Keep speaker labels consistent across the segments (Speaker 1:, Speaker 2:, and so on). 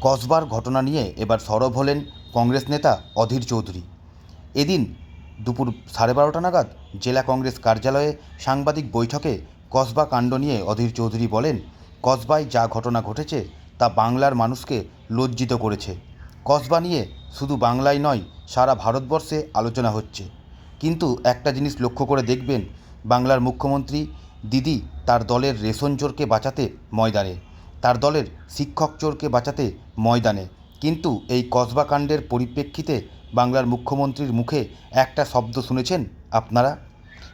Speaker 1: কসবার ঘটনা নিয়ে এবার সরব হলেন কংগ্রেস নেতা অধীর চৌধুরী। এদিন দুপুর সাড়ে বারোটা নাগাদ জেলা কংগ্রেস কার্যালয়ে সাংবাদিক বৈঠকে কসবা কাণ্ড নিয়ে অধীর চৌধুরী বলেন, কসবায় যা ঘটনা ঘটেছে তা বাংলার মানুষকে লজ্জিত করেছে। কসবা নিয়ে শুধু বাংলায় নয়, সারা ভারতবর্ষে আলোচনা হচ্ছে। কিন্তু একটা জিনিস লক্ষ্য করে দেখবেন, বাংলার মুখ্যমন্ত্রী, দিদি তার দলের রেশন চোরকে বাঁচাতে ময়দানে। তার দলের শিক্ষক চোরকে বাঁচাতে ময়দানে। কিন্তু এই কসবা কাণ্ডের পরিপ্রেক্ষিতে বাংলার মুখ্যমন্ত্রীর মুখে একটা শব্দ শুনেছেন আপনারা?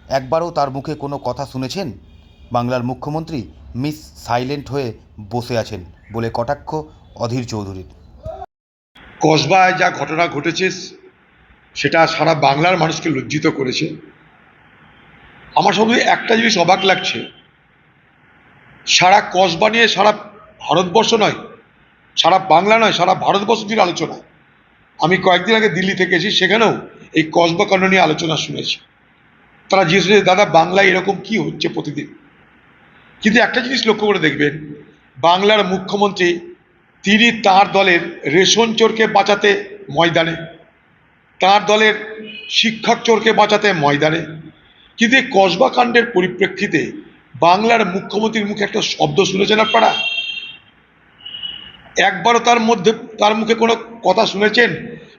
Speaker 1: একবারও তার মুখে কোনো কথা শুনেছেন? বাংলার মুখ্যমন্ত্রী মিস সাইলেন্ট হয়ে বসে আছেন বলে কটাক্ষ অধীর চৌধুরীর।
Speaker 2: কসবায় যা ঘটনা ঘটেছে, সেটা সারা বাংলার মানুষকে লজ্জিত করেছে। আমার শুধু একটা জিনিস অবাক লাগছে। সারা কসবা নিয়ে সারা ভারতবর্ষ নয়, সারা বাংলা নয়, সারা ভারতবর্ষ জুড়ে আলোচনা। আমি কয়েকদিন আগে দিল্লি থেকে এসেছি, সেখানেও এই কসবাকাণ্ড নিয়ে আলোচনা শুনেছি। তারা জিজ্ঞেস করেছে, দাদা, বাংলায় এরকম কি হচ্ছে প্রতিদিন? কিন্তু একটা জিনিস লক্ষ্য করে দেখবেন, বাংলার মুখ্যমন্ত্রী, তিনি তার দলের রেশন চোরকে বাঁচাতে ময়দানে, তার দলের শিক্ষক চোরকে বাঁচাতে ময়দানে। কিন্তু এই কসবা কাণ্ডের পরিপ্রেক্ষিতে বাংলার মুখ্যমন্ত্রীর মুখে একটা শব্দ শুনেছেন আপনারা? একবারও তার মধ্যে, তার মুখে কোনো কথা শুনেছেন?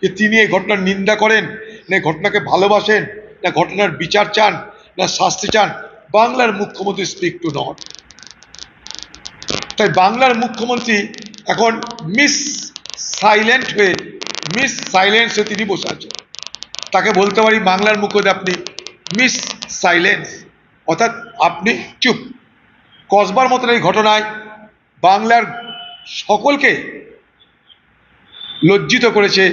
Speaker 2: যে তিনি এই ঘটনার নিন্দা করেন, না ঘটনাকে ভালোবাসেন, না ঘটনার বিচার চান, না শাস্তি চান, বাংলার মুখ্যমন্ত্রী স্পিক টু নট তাই বাংলার মুখ্যমন্ত্রী এখন মিস সাইলেন্ট হয়ে মিস সাইলেন্স হয়ে তিনি বসে আছেন। তাকে বলতে পারি, বাংলার মুখ্যমন্ত্রী আপনি মিস সাইলেন্স অর্থাৎ আপনি চুপ। কসবার মতন এই ঘটনায় বাংলার সকলকে লজ্জিত করেছে।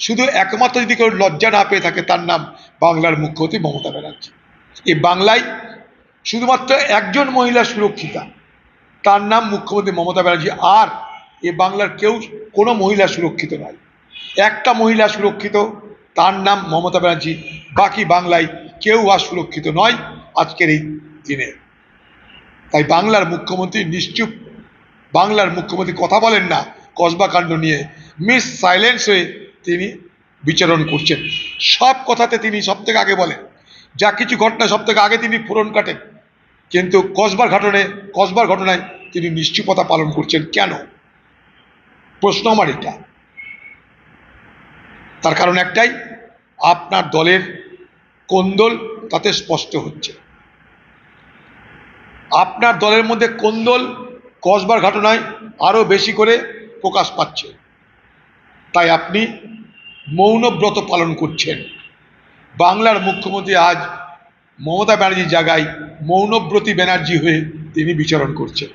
Speaker 2: শুধু একমাত্র যদি কেউ লজ্জা না পেয়ে থাকে, তার নাম বাংলার মুখ্যমন্ত্রী মমতা ব্যানার্জি। এই বাংলায় শুধুমাত্র একজন মহিলা সুরক্ষিতা, তার নাম মুখ্যমন্ত্রী মমতা ব্যানার্জি। আর এ বাংলার কেউ, কোনো মহিলা সুরক্ষিত নয়। একটা মহিলা সুরক্ষিত, তার নাম মমতা ব্যানার্জি। বাকি বাংলায় কেউ আর সুরক্ষিত নয় আজকের এই দিনে। তাই বাংলার মুখ্যমন্ত্রী নিশ্চুপ বাংলার মুখ্যমন্ত্রী কথা বলেন না, কসবা কাণ্ড নিয়ে। মিস সাইলেন্স হয়ে তিনি বিচরণ করছেন। সব কথাতে তিনি সব থেকে আগে বলেন। যা কিছু ঘটনা সব থেকে আগে তিনি ফোরন কাটেন। কিন্তু কসবার ঘটনায় কসবার ঘটনায় তিনি নিশ্চুপতা পালন করছেন কেন? প্রশ্ন আমার এটা। তার কারণ একটাই, আপনার দলের কোন্দল তাতে স্পষ্ট হচ্ছে। আপনার দলের মধ্যে কোন্দল কসবার ঘটনায় আরও বেশি করে প্রকাশ পাচ্ছে। তাই আপনি মৌনব্রত পালন করছেন। বাংলার মুখ্যমন্ত্রী আজ মমতা ব্যানার্জির জায়গায় মৌনব্রতী ব্যানার্জি হয়ে তিনি বিচরণ করছেন।